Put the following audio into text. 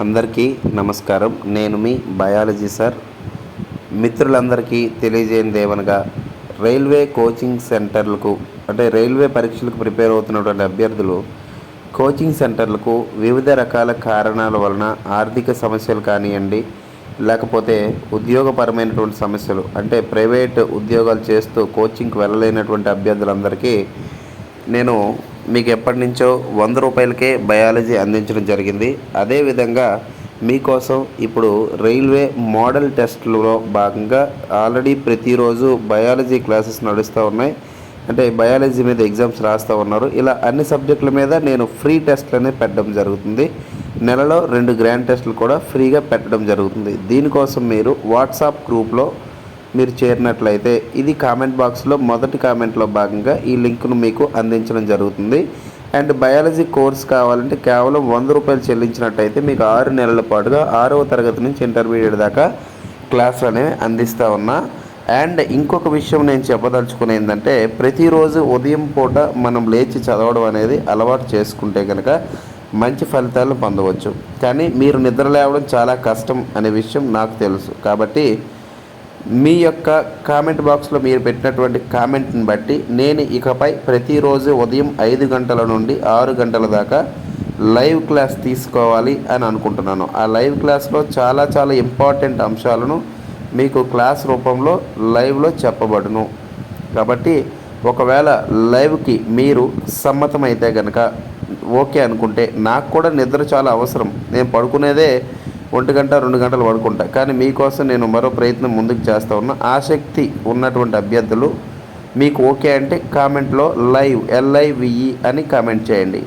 అందరికీ నమస్కారం. నేను మీ బయాలజీ సార్. మిత్రులందరికీ తెలియజేయండి ఏమనగా రైల్వే కోచింగ్ సెంటర్లకు అంటే రైల్వే పరీక్షలకు ప్రిపేర్ అవుతున్నటువంటి అభ్యర్థులు కోచింగ్ సెంటర్లకు వివిధ రకాల కారణాల వలన ఆర్థిక సమస్యలు కానివ్వండి లేకపోతే ఉద్యోగపరమైనటువంటి సమస్యలు అంటే ప్రైవేట్ ఉద్యోగాలు చేస్తూ కోచింగ్కి వెళ్ళలేనటువంటి అభ్యర్థులందరికీ నేను మీకు ఎప్పటి నుంచో వంద రూపాయలకే బయాలజీ అందించడం జరిగింది. అదేవిధంగా మీకోసం ఇప్పుడు రైల్వే మోడల్ టెస్ట్లో భాగంగా ఆల్రెడీ ప్రతిరోజు బయాలజీ క్లాసెస్ నడుస్తూ ఉన్నాయి. అంటే బయాలజీ మీద ఎగ్జామ్స్ రాస్తూ ఉన్నారు. ఇలా అన్ని సబ్జెక్టుల మీద నేను ఫ్రీ టెస్ట్లనే పెట్టడం జరుగుతుంది. నెలలో రెండు గ్రాండ్ టెస్టులు కూడా ఫ్రీగా పెట్టడం జరుగుతుంది. దీనికోసం మీరు వాట్సాప్ గ్రూప్లో మీరు చేరినట్లయితే ఇది కామెంట్ బాక్స్లో మొదటి కామెంట్లో భాగంగా ఈ లింక్ను మీకు అందించడం జరుగుతుంది. అండ్ బయాలజీ కోర్స్ కావాలంటే కేవలం వంద రూపాయలు చెల్లించినట్టయితే మీకు ఆరు నెలల పాటుగా ఆరవ తరగతి నుంచి ఇంటర్మీడియట్ దాకా క్లాసులు అనేవి అందిస్తూ ఉన్నా. అండ్ ఇంకొక విషయం నేను చెప్పదలుచుకునే ఏంటంటే ప్రతిరోజు ఉదయం పూట మనం లేచి చదవడం అనేది అలవాటు చేసుకుంటే కనుక మంచి ఫలితాలను పొందవచ్చు. కానీ మీరు నిద్ర లేవడం చాలా కష్టం అనే విషయం నాకు తెలుసు. కాబట్టి మీ యొక్క కామెంట్ బాక్స్లో మీరు పెట్టినటువంటి కామెంట్ని బట్టి నేను ఇకపై ప్రతిరోజు ఉదయం ఐదు గంటల నుండి ఆరు గంటల దాకా లైవ్ క్లాస్ తీసుకోవాలి అని అనుకుంటున్నాను. ఆ లైవ్ క్లాస్లో చాలా చాలా ఇంపార్టెంట్ అంశాలను మీకు క్లాస్ రూపంలో లైవ్లో చెప్పబడును. కాబట్టి ఒకవేళ లైవ్కి మీరు సమ్మతమైతే కనుక ఓకే అనుకుంటే నాకు కూడా నిద్ర చాలా అవసరం. నేను పడుకునేదే ఒంటి గంట రెండు గంటలు పడుకుంటా. కానీ మీకోసం నేను మరో ప్రయత్నం ముందుకు చేస్తూ ఉన్నా. ఆసక్తి ఉన్నటువంటి అభ్యర్థులు మీకు ఓకే అంటే కామెంట్లో లైవ్ ఎల్ఐవిఈ అని కామెంట్ చేయండి.